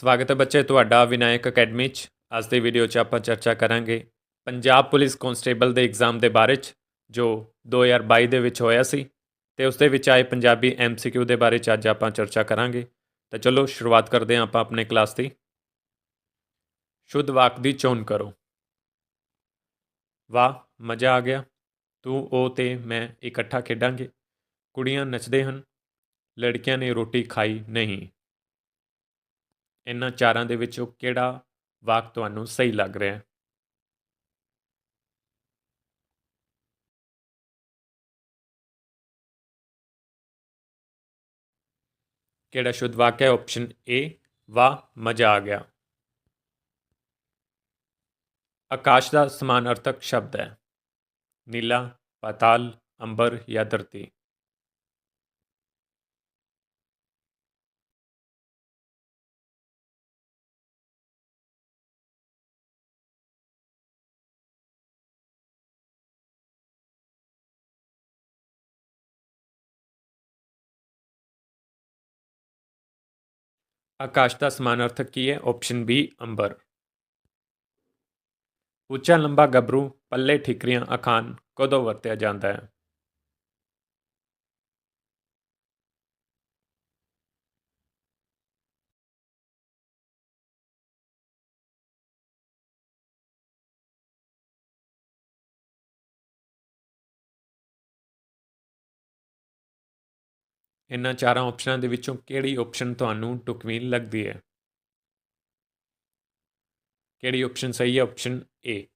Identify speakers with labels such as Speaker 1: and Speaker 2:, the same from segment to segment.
Speaker 1: ਸਵਾਗਤ ਹੈ ਬੱਚੇ ਤੁਹਾਡਾ ਵਿਨਾਇਕ ਅਕੈਡਮੀ 'ਚ। ਅੱਜ ਦੀ ਵੀਡੀਓ 'ਚ ਆਪਾਂ ਚਰਚਾ ਕਰਾਂਗੇ ਪੰਜਾਬ ਪੁਲਿਸ ਕਨਸਟੇਬਲ ਦੇ ਐਗਜ਼ਾਮ ਦੇ ਬਾਰੇ 'ਚ, ਜੋ 2022 ਦੇ ਵਿੱਚ ਹੋਇਆ ਸੀ ਤੇ ਉਸ ਦੇ ਵਿੱਚ ਆਏ ਪੰਜਾਬੀ ਐਮਸੀਕਿਊ ਦੇ ਬਾਰੇ 'ਚ ਅੱਜ ਆਪਾਂ ਚਰਚਾ ਕਰਾਂਗੇ। ਤਾਂ ਚਲੋ ਸ਼ੁਰੂਆਤ ਕਰਦੇ ਹਾਂ ਆਪਾਂ ਆਪਣੇ ਕਲਾਸ ਦੀ। ਸ਼ੁੱਧ ਵਾਕ ਦੀ ਚੋਣ ਕਰੋ। ਵਾਹ, ਮਜ਼ਾ ਆ ਗਿਆ। ਤੂੰ, ਉਹ ਤੇ ਮੈਂ ਇਕੱਠਾ ਖੇਡਾਂਗੇ। ਕੁੜੀਆਂ ਨੱਚਦੇ ਹਨ। ਲੜਕੀਆਂ ਨੇ ਰੋਟੀ ਖਾਈ ਨਹੀਂ। ਇਹਨਾਂ ਚਾਰਾਂ ਦੇ ਵਿੱਚੋਂ ਕਿਹੜਾ ਵਾਕ ਤੁਹਾਨੂੰ ਸਹੀ ਲੱਗ ਰਿਹਾ ਹੈ? ਕਿਹੜਾ ਸ਼ੁੱਧ ਵਾਕ ਹੈ? ਆਪਸ਼ਨ ਏ ਵਾਹ, ਮਜ਼ਾ ਆ ਗਿਆ। ਆਕਾਸ਼ ਦਾ ਸਮਾਨ ਅਰਥਕ ਸ਼ਬਦ ਹੈ। ਨੀਲਾ, ਪਾਤਾਲ, ਅੰਬਰ ਜਾਂ ਧਰਤੀ। ਆਕਾਸ਼ ਦਾ ਸਮਾਨਾਰਥਕ ਕੀ ਹੈ? ਆਪਸ਼ਨ ਬੀ ਅੰਬਰ। ਉੱਚਾ ਲੰਬਾ ਗੱਭਰੂ, ਪੱਲੇ ਠਿਕਰੀਆਂ ਅਖਾਨ ਕਦੋਂ ਵਰਤਿਆ ਜਾਂਦਾ ਹੈ? ਇਹਨਾਂ ਚਾਰਾਂ ਆਪਸ਼ਨਾਂ ਦੇ ਵਿੱਚੋਂ ਕਿਹੜੀ ਆਪਸ਼ਨ ਤੁਹਾਨੂੰ ਟੁਕਵੀਂ ਲੱਗਦੀ ਹੈ? ਕਿਹੜੀ ਆਪਸ਼ਨ ਸਹੀ ਹੈ? ਆਪਸ਼ਨ ਏ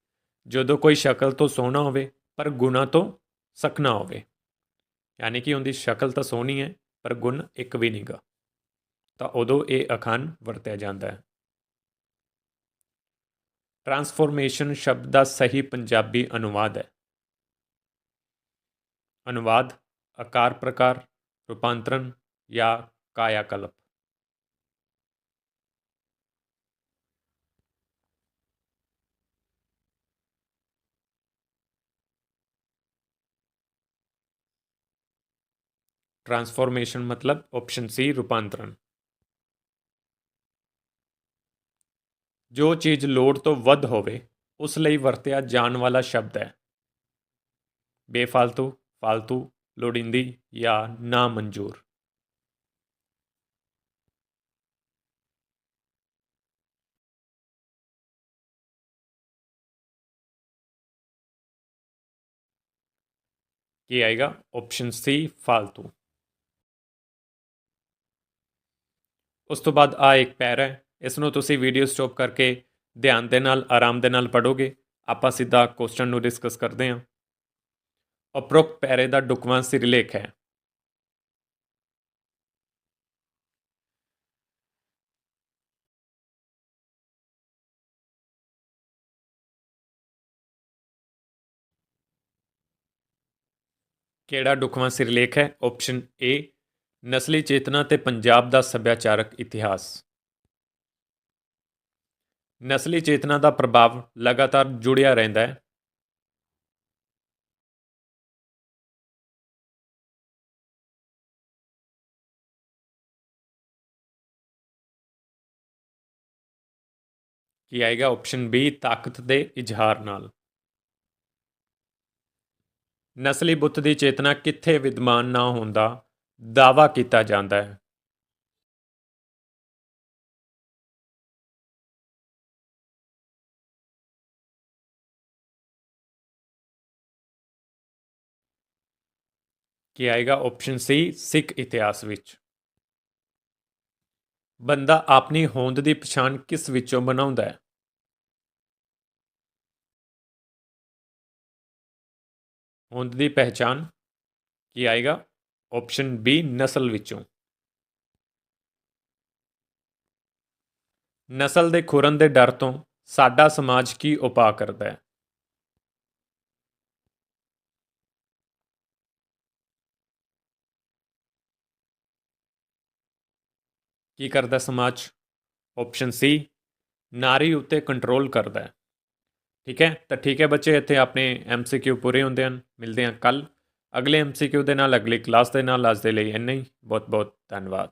Speaker 1: ਜਦੋਂ ਕੋਈ ਸ਼ਕਲ ਤੋਂ ਸੋਹਣਾ ਹੋਵੇ, ਪਰ ਗੁਣਾ ਤੋਂ ਸਕਣਾ ਹੋਵੇ। ਯਾਨੀ ਕਿ ਉਹਦੀ ਸ਼ਕਲ ਤਾਂ ਸੋਹਣੀ ਹੈ, ਪਰ ਗੁਣ ਇੱਕ ਵੀ ਨਹੀਂਗਾ ਤਾਂ ਉਦੋਂ ਇਹ ਅਖਾਨ ਵਰਤਿਆ ਜਾਂਦਾ ਹੈ। ਟਰਾਂਸਫੋਰਮੇਸ਼ਨ ਸ਼ਬਦ ਦਾ ਸਹੀ ਪੰਜਾਬੀ ਅਨੁਵਾਦ ਹੈ। ਅਨੁਵਾਦ ਆਕਾਰ ਪ੍ਰਕਾਰ रूपांतरण या कायाकल्प। ट्रांसफॉर्मेशन मतलब ऑप्शन सी, रूपांतरण। जो चीज़ लोड तो ਵੱਧ हो उस ਲਈ ਵਰਤਿਆ ਜਾਣ ਵਾਲਾ ਸ਼ਬਦ ਹੈ ਬੇਫਾਲਤੂ ਲੋੜੀਂਦੀ ਜਾਂ ਨਾ ਮਨਜ਼ੂਰ ਕੀ ਆਏਗਾ? ਆਪਸ਼ਨ ਸੀ ਫालतू ਉਸ ਤੋਂ ਬਾਅਦ ਆ ਇੱਕ ਪੈਰ ਹੈ। ਇਸ ਨੂੰ ਤੁਸੀਂ ਵੀਡੀਓ ਸਟਾਪ ਕਰਕੇ ਧਿਆਨ ਦੇ ਨਾਲ, ਆਰਾਮ ਦੇ ਨਾਲ ਪੜੋਗੇ ਆਪਾਂ ਸਿੱਧਾ ਕੁਐਸਚਨ ਨੂੰ ਡਿਸਕਸ ਕਰਦੇ ਹਾਂ। ਉਪਰੋਕਤ ਪੈਰੇ ਦਾ ਢੁਕਵਾਂ ਸਿਰਲੇਖ ਹੈ। ਕਿਹੜਾ ਢੁਕਵਾਂ ਸਿਰਲੇਖ ਹੈ? ਆਪਸ਼ਨ ਏ ਨਸਲੀ ਚੇਤਨਾ ਤੇ ਪੰਜਾਬ ਦਾ ਸੱਭਿਆਚਾਰਕ ਇਤਿਹਾਸ। ਨਸਲੀ ਚੇਤਨਾ ਦਾ ਪ੍ਰਭਾਵ ਲਗਾਤਾਰ ਜੁੜਿਆ ਰਹਿੰਦਾ ਹੈ। ਕੀ ਆਏਗਾ ਆਪਸ਼ਨ ਬੀ ਤਾਕਤ ਦੇ ਇਜ਼ਹਾਰ ਨਾਲ। ਨਸਲੀ ਬੁੱਤ ਦੀ ਚੇਤਨਾ ਕਿੱਥੇ ਵਿਦਮਾਨ ਨਾ ਹੁੰਦਾ ਦਾਵਾ ਕੀਤਾ ਜਾਂਦਾ ਹੈ। ਕੀ ਆਏਗਾ ਆਪਸ਼ਨ ਸੀ ਸਿੱਖ ਇਤਿਹਾਸ ਵਿੱਚ। ਬੰਦਾ ਆਪਣੀ ਹੋਂਦ ਦੀ ਪਛਾਣ ਕਿਸ ਵਿੱਚੋਂ ਬਣਾਉਂਦਾ ਹੈ? ਹੋਂਦ ਦੀ ਪਹਿਚਾਨ ਕੀ ਆਏਗਾ? ਆਪਸ਼ਨ ਬੀ ਨਸਲ ਵਿੱਚੋਂ। ਨਸਲ ਦੇ ਖੁਰਨ ਦੇ ਡਰ ਤੋਂ ਸਾਡਾ ਸਮਾਜ ਕੀ ਉਪਾਅ ਕਰਦਾ ਹੈ? ਕੀ ਕਰਦਾ ਸਮਾਜ? ਆਪਸ਼ਨ ਸੀ ਨਾਰੀ ਉੱਤੇ ਕੰਟਰੋਲ ਕਰਦਾ ਹੈ। ਠੀਕ ਹੈ? ਤਾਂ ਠੀਕ ਹੈ ਬੱਚੇ, ਇੱਥੇ ਆਪਣੇ ਐਮਸੀਕਿਊ ਪੂਰੇ ਹੁੰਦੇ ਹਨ। ਮਿਲਦੇ ਹਾਂ ਕੱਲ ਅਗਲੇ ਐਮਸੀਕਿਊ ਦੇ ਨਾਲ, ਅਗਲੀ ਕਲਾਸ ਦੇ ਨਾਲ। ਅੱਜ ਦੇ ਲਈ ਇੰਨਾ ਹੀ। ਬਹੁਤ ਬਹੁਤ ਧੰਨਵਾਦ।